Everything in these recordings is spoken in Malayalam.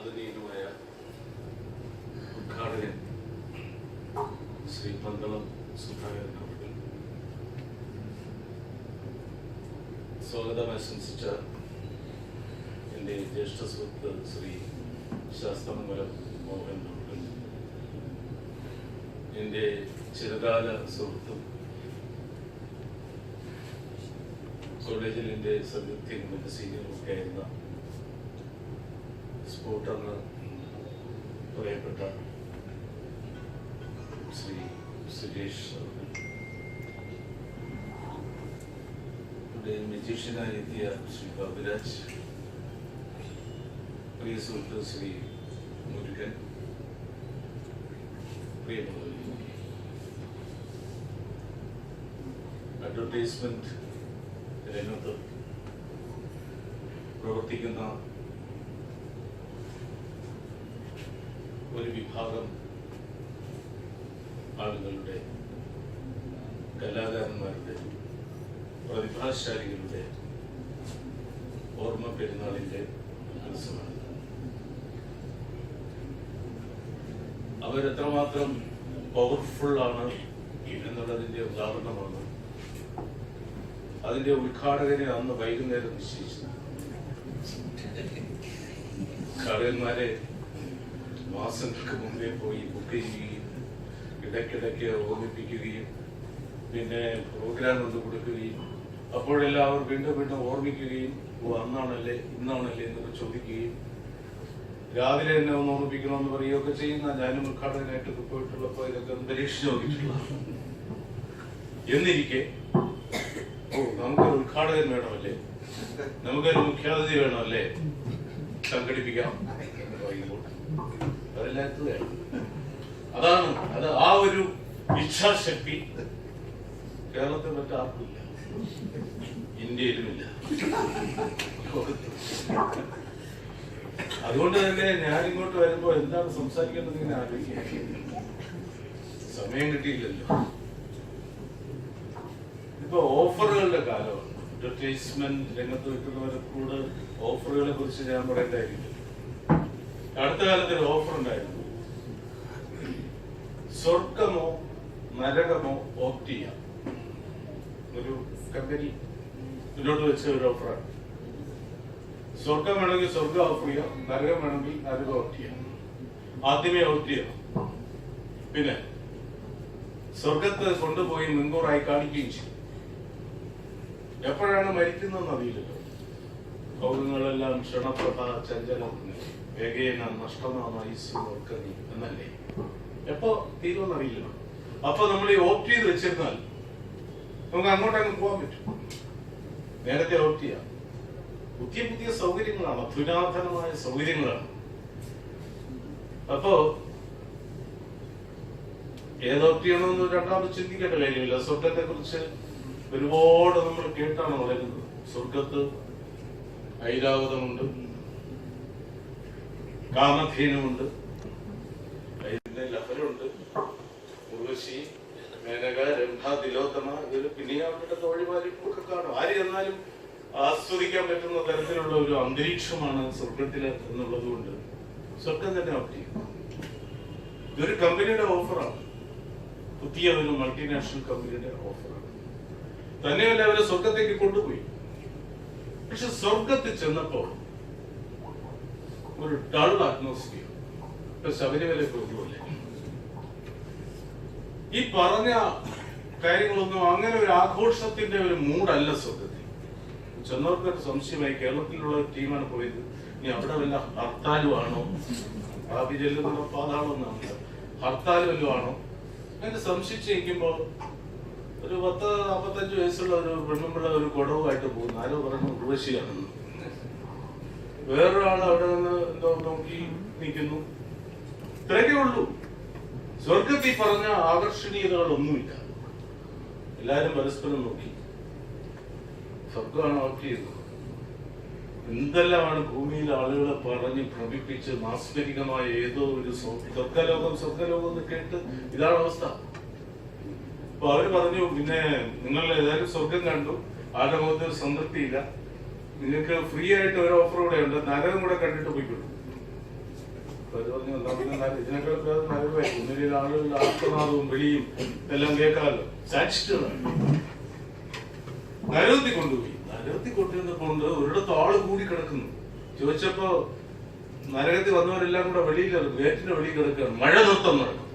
ആദരണീയനുമായ ഉദ്ഘാടകൻ ശ്രീ പന്തളം സുധാകരൻ അവർ സ്വാഗതം ആശംസിച്ച എന്റെ ജ്യേഷ്ഠ സുഹൃത്ത് ശ്രീ ശാസ്ത്രമംഗലം മോഹൻ അവർ എന്റെ ചിരകാല സുഹൃത്തും കോളേജിൽ എന്റെ എന്റെ സീനിയറും ഒക്കെ ആയിരുന്ന സ്പോർട്ട് എന്ന് പറയപ്പെട്ട ശ്രീ സുരേഷ് ഇവിടെ മജീഷ്യനായി എത്തിയ ശ്രീ ബാബുരാജ് പ്രിയ സുഹൃത്ത് ശ്രീ മുരുകൻ പ്രിയമുള്ളവർ അഡ്വർടൈസ്മെന്റ് രംഗത്ത് പ്രവർത്തിക്കുന്ന ഒരു വിഭാഗം ആളുകളുടെ കലാകാരന്മാരുടെ പ്രതിഭാശാലികളുടെ ഓർമ്മ പെരുന്നാളിന്റെ ദിവസമാണ്. അവരെത്രമാത്രം പവർഫുൾ ആണ് എന്നുള്ളതിന്റെ ഉദാഹരണമാണ് അതിന്റെ ഉദ്ഘാടകനെ അന്ന് വൈകുന്നേരം നിശ്ചയിച്ചത്. ഉദ്ഘാടകന്മാരെ മാസങ്ങൾക്ക് മുമ്പേ പോയി ബുക്ക് ചെയ്യുകയും ഇടയ്ക്കിടയ്ക്ക് ഓർമ്മിപ്പിക്കുകയും പിന്നെ പ്രോഗ്രാം ഒന്ന് കൊടുക്കുകയും അപ്പോഴെല്ലാം അവർ വീണ്ടും വീണ്ടും ഓർമ്മിക്കുകയും ഓ അന്നാണല്ലേ ഇന്നാണല്ലേ എന്നൊക്കെ ചോദിക്കുകയും രാവിലെ എന്നെ ഒന്ന് ഓർമ്മിപ്പിക്കണമെന്ന് പറയുകയൊക്കെ ചെയ്യുന്ന ഞാനും ഉദ്ഘാടകനായിട്ടൊക്കെ പോയിട്ടുള്ളപ്പോൾ ഇതൊക്കെ ഒന്ന് പരീക്ഷിച്ച് എന്നിരിക്കെ ഓ നമുക്കൊരു ഉദ്ഘാടകൻ വേണമല്ലേ? നമുക്കൊരു മുഖ്യാതിഥി വേണമല്ലേ? സംഘടിപ്പിക്കാം. അതെല്ലാത്തും വേണം അതാണ് അത് ആ ഒരു ഇച്ഛാശക്തി കേരളത്തിൽ മറ്റാർക്കും ഇല്ല. ഇന്ത്യയിലുമില്ല. അതുകൊണ്ട് തന്നെ ഞാൻ ഇങ്ങോട്ട് വരുമ്പോ എന്താണ് സംസാരിക്കേണ്ടത് ഇങ്ങനെ ആലോചിക്കുക സമയം കിട്ടിയില്ലല്ലോ. ഇപ്പൊ ഓഫറുകളുടെ കാലമാണ്. അഡ്വർടൈസ്മെന്റ് രംഗത്ത് വെക്കുന്നവരെ കൂടെ ഓഫറുകളെ കുറിച്ച് ഞാൻ പറയേണ്ടായിരിക്കും അടുത്ത കാലത്ത് ഒരു ഓഫർ ഉണ്ടായിരുന്നു. സ്വർഗമോ നരകമോ ഓപ്റ്റ് ചെയ്യാം. ഒരു കമ്പനി മുന്നോട്ട് വെച്ച ഒരു ഓഫറാണ് സ്വർഗം വേണമെങ്കിൽ സ്വർഗം ഓഫർ ചെയ്യാം. നരകം വേണമെങ്കിൽ നരകം ഓപ്റ്റ് ചെയ്യാം. ആദ്യമേ ഓപ്റ്റ് ചെയ്യാം പിന്നെ സ്വർഗത്തെ കൊണ്ടുപോയി മുൻകൂറായി കാണിക്കുകയും ചെയ്യും. എപ്പോഴാണ് മരിക്കുന്നതെന്ന് അറിയില്ലല്ലോ. ഭൗതങ്ങളെല്ലാം ക്ഷണപ്രഭ ചഞ്ചലം. വേഗേന നഷ്ടമായി ഓർക്കനി എന്നല്ലേ? എപ്പോ തീരുമെന്ന് അറിയില്ല അപ്പൊ നമ്മൾ ഈ ഓപ്റ്റ് ചെയ്ത് വെച്ചിരുന്നാൽ നമുക്ക് അങ്ങോട്ട് അങ്ങ് പോകാൻ പറ്റും. നേരത്തെ ഓപ്റ്റ് ചെയ്യാം പുതിയ പുതിയ സൗകര്യങ്ങളാണ് അധുനാധനമായ സൗകര്യങ്ങളാണ്. അപ്പോ ഏത് ഓപ്റ്റ് ചെയ്യണമെന്ന് രണ്ടാമത് ചിന്തിക്കേണ്ട കാര്യമില്ല സ്വർഗത്തെ കുറിച്ച് ഒരുപാട് നമ്മൾ കേട്ടാണ് വളരുന്നത്. സ്വർഗത്ത് ഐരാവതമുണ്ട്. കാമധേനുമുണ്ട്. ലഹരുണ്ട് ഉർവശി മേനക രംഭ തിലോത്തമ ഇതിൽ പിന്നെ അവരുടെ തോഴിമാരും ഒക്കെ കാണും. ആര് ചെന്നാലും ആസ്വദിക്കാൻ പറ്റുന്ന തരത്തിലുള്ള ഒരു അന്തരീക്ഷമാണ് സ്വർഗത്തിൽ എന്നുള്ളത് കൊണ്ട് സ്വർഗം തന്നെ ഓപ്റ്റ് ചെയ്യും. ഇതൊരു കമ്പനിയുടെ ഓഫറാണ് പുതിയ ഒരു മൾട്ടിനാഷണൽ കമ്പനിയുടെ ഓഫറാണ് തന്നെയല്ല അവരെ സ്വർഗത്തേക്ക് കൊണ്ടുപോയി. പക്ഷെ സ്വർഗത്തിൽ ചെന്നപ്പോൾ ഒരു ഡൾ അറ്റ്മോസ്ഫിയർ ഇപ്പൊ ശബരിമല പോകുമല്ലേ ഈ പറഞ്ഞ കാര്യങ്ങളൊന്നും അങ്ങനെ ഒരു ആഘോഷത്തിന്റെ ഒരു മൂഡല്ല സത്യത്തിൽ. ചെന്നവർക്കൊരു സംശയമായി കേരളത്തിലുള്ള ടീമാണ് പോയത്. ഇനി അവിടെ വല്ല ഹർത്താലും ആണോ ഭാവി ചെല്ലുന്ന പാതാളൊന്നാണ് ഹർത്താലും ആണോ അങ്ങനെ സംശയിച്ചിരിക്കുമ്പോ ഒരു പത്ത് നാപ്പത്തഞ്ച് വയസ്സുള്ള ഒരു പെണ്ണുമ്പിള്ള ഒരു കുടവുമായിട്ട് പോകുന്നു. ആരോ പറഞ്ഞു ഉർവശിയാണെന്ന് വേറൊരാൾ അവിടെ നിന്ന് എന്തോ നോക്കി നിൽക്കുന്നു. ഇത്രയൊക്കെ ഉള്ളൂ. സ്വർഗത്തിൽ പറഞ്ഞ ആകർഷണീയതകളൊന്നുമില്ല. എല്ലാരും പരസ്പരം നോക്കി. സ്വർഗമാണ് ചെയ്തത് എന്തെല്ലാമാണ് ഭൂമിയിൽ ആളുകളെ പറഞ്ഞ് ഭ്രമിപ്പിച്ച് മാസ്മരികമായ ഏതോ ഒരു സ്വ- സ്വർഗലോകം സ്വർഗലോകം എന്ന് കേട്ട് ഇതാണ് അവസ്ഥ. അപ്പൊ അവർ പറഞ്ഞു പിന്നെ നിങ്ങൾ ഏതായാലും സ്വർഗം കണ്ടു. ആരുടെ മുഖത്ത് സംതൃപ്തിയില്ല. നിങ്ങൾക്ക് ഫ്രീ ആയിട്ട് ഒരു ഓഫർ കൂടെ ഉണ്ട്. നരകം കൂടെ കണ്ടിട്ട് പോയിക്കൊള്ളൂ ഇതിനേക്കാൾ എല്ലാം കേൾക്കാമല്ലോ. നരകത്തിൽ കൊണ്ടുപോയി. നരകത്തിൽ കൊണ്ടുവന്നപ്പോണ്ട് ഒരിടത്ത് ആൾ കൂടി കിടക്കുന്നു. ചോദിച്ചപ്പോ നരകത്തിൽ വന്നവരെല്ലാം കൂടെ വെളിയിൽ ഗേറ്റിന്റെ വെളിയിൽ കിടക്കുകയാണ്. മഴ നൃത്തം നടക്കും.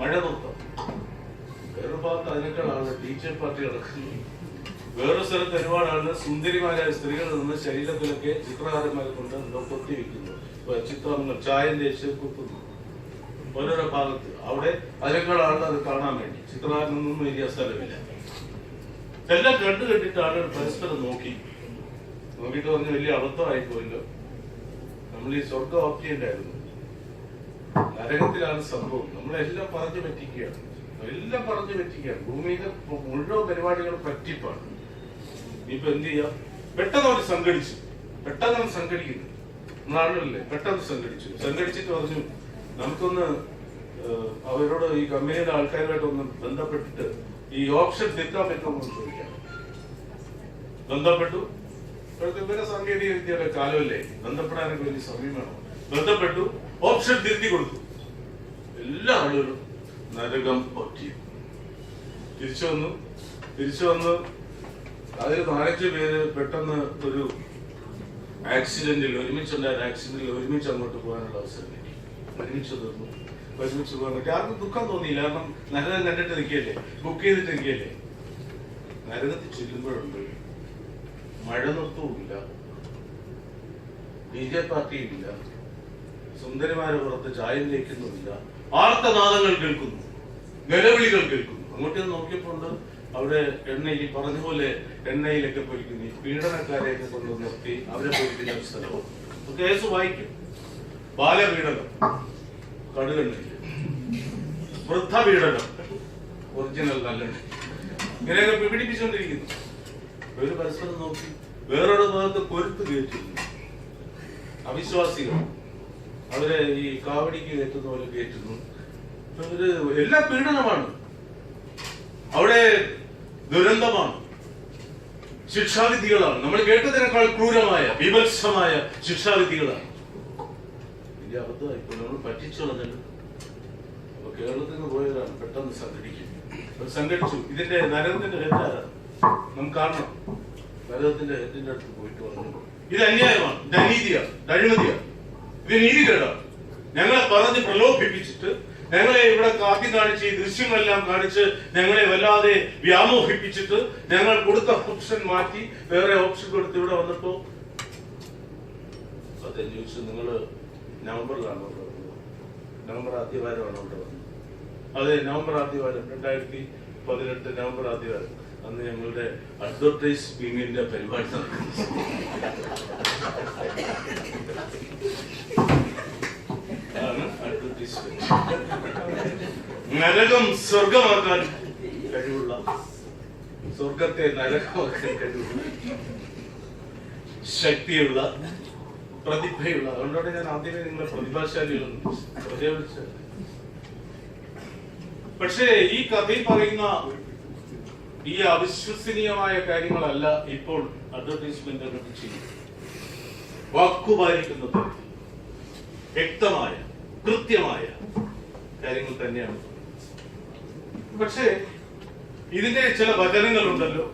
മഴ നൃത്തം. വേറെ ഭാഗത്ത് അതിനേക്കാൾ ആളുടെ ടീച്ചർ പാർട്ടി കിടക്കുന്നു വേറെ സ്ഥലത്ത് ഒരുപാട് ആളുകൾ സുന്ദരിമാരായ സ്ത്രീകൾ നിന്ന് ശരീരത്തിലൊക്കെ ചിത്രകാരന്മാരെ കൊണ്ട് കൊത്തി വെക്കുന്നു ചിത്രം ചായം തേച്ച് കുത്തുന്നു ഓരോരോ ഭാഗത്ത്. അവിടെ ആളുകൾ അത് കാണാൻ വേണ്ടി. ചിത്രകാരനൊന്നും വലിയ സ്ഥലമില്ല. എല്ലാം കണ്ടു ആളുകൾ പരസ്പരം നോക്കി. നോക്കിയിട്ട് പറഞ്ഞ വലിയ അബദ്ധമായി പോയല്ലോ നമ്മൾ ഈ സ്വർഗം ഓപ്റ്റ് ചെയ്യണ്ടായിരുന്നു. നരകത്തിലാണ് സംഭവം. നമ്മളെല്ലാം പറഞ്ഞു പറ്റിക്കുകയാണ്. എല്ലാം പറഞ്ഞു പറ്റിക്കുകയാണ്. ഭൂമിയിലെ മുഴുവൻ പരിപാടികളും പറ്റിപ്പാണ്. ഇനിയിപ്പോ എന്ത് ചെയ്യാം? പെട്ടെന്ന് അവർ സംഘടിച്ചു. പെട്ടെന്ന് അവർ സംഘടിക്കുന്നു. നാളിലല്ലേ പെട്ടെന്ന് സംഘടിച്ചു. സംഘടിച്ചിട്ട് പറഞ്ഞു നമുക്കൊന്ന് അവരോട് ഈ കമ്പനിയുടെ ആൾക്കാരുമായിട്ട് ഒന്ന് ബന്ധപ്പെട്ടിട്ട് ഈ ഓപ്ഷൻ തിരുത്താൻ പറ്റുമെന്ന് ചോദിക്കാം. ബന്ധപ്പെട്ടു. ഇവരെ സാങ്കേതിക വിദ്യയുടെ കാലമല്ലേ? ബന്ധപ്പെടാനൊക്കെ വലിയ സമയം വേണം ബന്ധപ്പെട്ടു. ഓപ്ഷൻ തിരുത്തി കൊടുത്തു. എല്ലാ ആളുകളും നരകം പറ്റി തിരിച്ചു വന്നു. തിരിച്ചു വന്ന് അതിൽ നാലഞ്ച് പേര് പെട്ടെന്ന് ഒരു ആക്സിഡന്റിൽ ഒരുമിച്ചുണ്ടായ ആക്സിഡന്റിൽ ഒരുമിച്ച് അങ്ങോട്ട് പോകാനുള്ള അവസരം കിട്ടി ഒരുമിച്ച് തീർന്നു ഒരുമിച്ച് പോകാൻ പറ്റി. ആർക്കും ദുഃഖം തോന്നിയില്ല. കാരണം നരകം കണ്ടിട്ട് നിൽക്കുകയല്ലേ? ബുക്ക് ചെയ്തിട്ട് നിൽക്കുകയല്ലേ? നരകത്തിൽ ചെല്ലുമ്പോഴുണ്ട്. മഴ നിർത്തവുമില്ല ബി ജെ പാർട്ടിയുമില്ല. സുന്ദരിമാരെ പുറത്ത് ചായം ലയിക്കുന്നുമില്ല ആർത്തനാദങ്ങൾ കേൾക്കുന്നു. നിലവിളികൾ കേൾക്കുന്നു. അങ്ങോട്ട് നോക്കിയപ്പോൾ അവിടെ എണ്ണയിൽ പറഞ്ഞ പോലെ എണ്ണയിലൊക്കെ പൊരിക്കുന്നു പീഡനക്കാരെയൊക്കെ കൊണ്ടു നിർത്തി അവരെ പൊരിക്കുന്ന സ്ഥലവും കേസ് വായിക്കും. ബാലപീഡനം. കടുകണ്ണില്ല വൃദ്ധപീഡനം. ഒറിജിനൽ നല്ലെണ്ണ ഇങ്ങനെയൊക്കെ പീഡിപ്പിച്ചുകൊണ്ടിരിക്കുന്നു ഒരു പരസ്പരം നോക്കി വേറൊരു ഭാഗത്ത് പൊരുത്ത് കയറ്റുന്നു. അവിശ്വാസികൾ അവരെ ഈ കാവടിക്ക് കയറ്റുന്ന പോലെ കയറ്റുന്നു. എല്ലാ പീഡനമാണ്. അവിടെ ദുരന്തമാണ്. ശിക്ഷാവിധികളാണ്. നമ്മൾ കേട്ടതിനേക്കാൾ ക്രൂരമായ വിഭത്സമായ ശിക്ഷാവിധികളാണ്. വലിയ അബദ്ധമായിപ്പോ നമ്മൾ പറ്റിച്ചുള്ളതല്ല അപ്പൊ കേരളത്തിൽ നിന്ന് പോയവരാണ് പെട്ടെന്ന് സംഘടിക്കും. അവർ സംഘടിച്ചു. ഇതിന്റെ നരകത്തിന്റെ ഹെഡാരാണ് നമുക്ക് കാണണം. നരകത്തിന്റെ ഹെഡിന്റെ അടുത്ത് പോയിട്ട് പറഞ്ഞു. ഇത് അന്യായമാണ്. ഇത് അനീതിയാണ്. ഇത് അഴിമതിയാണ്. ഇത് നീതികേടാണ്. ഞങ്ങളെ പറഞ്ഞ് പ്രലോഭിപ്പിച്ചിട്ട് ഞങ്ങളെ ഇവിടെ കാത്തി കാണിച്ച് ഈ ദൃശ്യങ്ങളെല്ലാം കാണിച്ച് ഞങ്ങളെ വല്ലാതെ വ്യാമോഹിപ്പിച്ചിട്ട് ഞങ്ങൾ കൊടുത്ത ഓപ്ഷൻ മാറ്റി വേറെ ഓപ്ഷൻ കൊടുത്ത് ഇവിടെ വന്നപ്പോ അതെ ചോദിച്ചു നിങ്ങൾ നവംബറിലാണ് ഇവിടെ വന്നത്? നവംബർ ആദ്യവാരമാണ് ഇവിടെ വന്നത്? അതെ നവംബർ ആദ്യവാരം രണ്ടായിരത്തി പതിനെട്ട് നവംബർ ആദ്യവാരം. അന്ന് ഞങ്ങളുടെ അഡ്വർടൈസ് വിങ്ങിന്റെ പരിപാടി നടക്കുന്നു ആണ് advertisement. നരകം സ്വർഗമാക്കാൻ കഴിവുള്ള സ്വർഗത്തെ നരകമാക്കാൻ കഴിവുള്ള ശക്തിയുള്ള പ്രതിഭയുള്ള അതുകൊണ്ടാണ് ഞാൻ ആദ്യമേ നിങ്ങളെ പ്രതിഭാശാലികളെന്ന് പക്ഷേ ഈ കഥയിൽ പറയുന്ന ഈ അവിശ്വസനീയമായ കാര്യങ്ങളല്ല ഇപ്പോൾ അഡ്വർടൈസ്മെന്റ് ചെയ്യുന്നത്. വാക്കുപാലിക്കുന്നത് തരത്തിൽ വ്യക്തമായ കൃത്യമായ കാര്യങ്ങൾ തന്നെയാണ്. പക്ഷേ ഇതിന്റെ ചില വചനങ്ങളുണ്ടല്ലോ.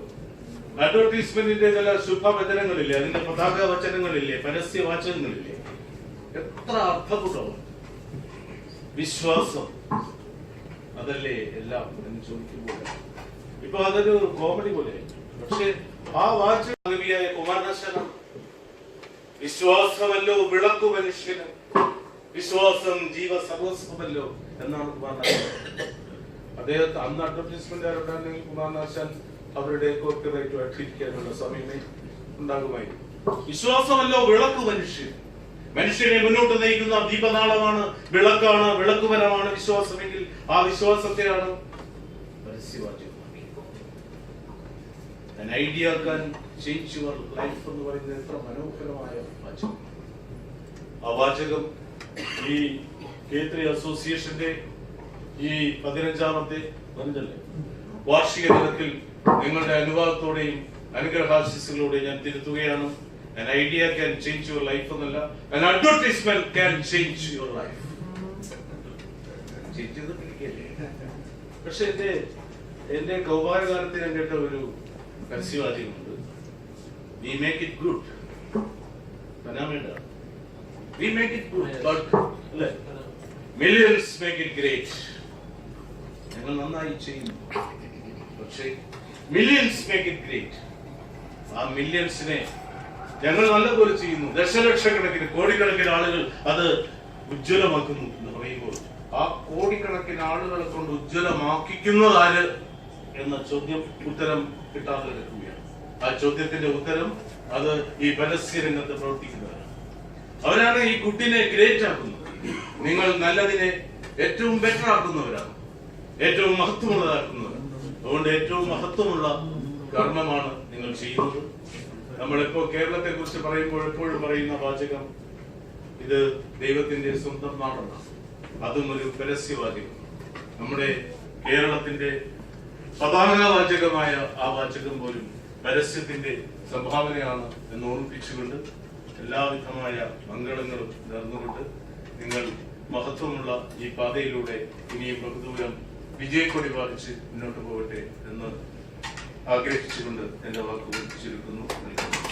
അഡ്വർടൈസ്മെന്റിന്റെ ചില ശുഭവചനങ്ങളില്ലേ അതിന്റെ പതാക വചനങ്ങളില്ലേ പരസ്യ വാചകങ്ങളില്ലേ എത്ര അർത്ഥപൂർവം വിശ്വാസം. അതല്ലേ എല്ലാം? എന്ന് ചോദിക്കുമ്പോൾ. ഇപ്പൊ അതൊരു കോമഡി പോലെ. പക്ഷെ ആ വാചകവിയായ കുമാരനാശനം വിശ്വാസമല്ലോ വിളക്കു മനുഷ്യന്. വിശ്വാസം ജീവ സർവസ്വമല്ലോ എന്നാണ് കുമാരനാശാൻ. അദ്ദേഹത്തെ അന്ന് അഡ്വർടൈസ്മെന്റ് ആരുണ്ടായിരുന്നെങ്കിൽ കുമാരനാശാൻ അവരുടെ കോപ്പിറൈറ്റുമായിട്ട് ഇരിക്കാനുള്ള സമയമേ ഉണ്ടാകുമായിരുന്നു. വിശ്വാസമല്ലോ വിളക്ക് മനുഷ്യൻ. മനുഷ്യനെ മുന്നോട്ട് നയിക്കുന്ന ദീപനാളമാണ് വിളക്കാണ് വിളക്കുപരമാണ് വിശ്വാസമെങ്കിൽ ആ വിശ്വാസത്തെയാണ് An ചേഞ്ച് യുവർ ലൈഫ് എന്ന് പറയുന്ന എത്ര മനോഹരമായ വാചകം ആ വാചകം ഈ കേത്രി അസോസിയേഷന്റെ ഈ പതിനഞ്ചാമത്തെ പതിനഞ്ചല്ലേ? വാർഷിക ദിനത്തിൽ നിങ്ങളുടെ അനുവാദത്തോടെയും അനുഗ്രഹാശിസുകളോടെയും ഞാൻ തിരുത്തുകയാണ്. An idea can change your life എന്നല്ല. An advertisement can change your life. പക്ഷെ എന്റെ എന്റെ കൗമാരകാലത്ത് ഞാൻ കേട്ട ഒരു പരസ്യവാദിയുണ്ട് we make it good പനാമേണ്ട. We make it good but അല്ലേ? മില്യൺസ് മേക്ക് ഇറ്റ് ഗ്രേറ്റ് ഞങ്ങൾ നന്നായി ചെയ്യുന്നു. പക്ഷേ മേക്ക് ഇറ്റ് ഗ്രേറ്റ് ആ മില്യൺസിനെ ഞങ്ങൾ നല്ലപോലെ ചെയ്യുന്നു. ദശലക്ഷക്കണക്കിന് കോടിക്കണക്കിന് ആളുകൾ അത് ഉജ്ജ്വലമാക്കുന്നു എന്ന് പറയുമ്പോൾ ആ കോടിക്കണക്കിന് ആളുകളെ കൊണ്ട് ഉജ്ജ്വലമാക്കിക്കുന്നത് ആര് എന്ന ചോദ്യം ഉത്തരം കിട്ടാതെ കിടക്കുകയാണ് ആ ചോദ്യത്തിന്റെ ഉത്തരം അത് ഈ പരസ്യ രംഗത്ത് പ്രവർത്തിക്കുന്നവരാണ്. അവരാണ് ഈ കുട്ടിനെ ഗ്രേറ്റ് ആക്കുന്നത്. നിങ്ങൾ നല്ലതിനെ ഏറ്റവും ബെറ്റർ ആക്കുന്നവരാണ്. ഏറ്റവും മഹത്വമുള്ളതാക്കുന്നത്. അതുകൊണ്ട് ഏറ്റവും മഹത്വമുള്ള കർമ്മമാണ് നിങ്ങൾ ചെയ്യുന്നത്. നമ്മളിപ്പോ കേരളത്തെ കുറിച്ച് പറയുമ്പോൾ എപ്പോഴും പറയുന്ന വാചകം ഇത് ദൈവത്തിന്റെ സ്വന്തം നാടാണ്. അതും ഒരു പരസ്യവാചകം. നമ്മുടെ കേരളത്തിന്റെ പതാക വാചകമായ ആ വാചകം പോലും പരസ്യത്തിന്റെ സംഭാവനയാണ് എന്ന് ഓർമ്മിപ്പിച്ചുകൊണ്ട് എല്ലാവിധമായ മംഗളങ്ങളും നേർന്നുകൊണ്ട് നിങ്ങൾ മഹത്വമുള്ള ഈ പാതയിലൂടെ ഇനിയും ബഹുദൂരം വിജയക്കൊടി ബാധിച്ച് മുന്നോട്ട് പോകട്ടെ എന്ന് ആഗ്രഹിച്ചുകൊണ്ട് എന്റെ വാക്കുകൾ ചുരുക്കുന്നു. നൽകുന്നു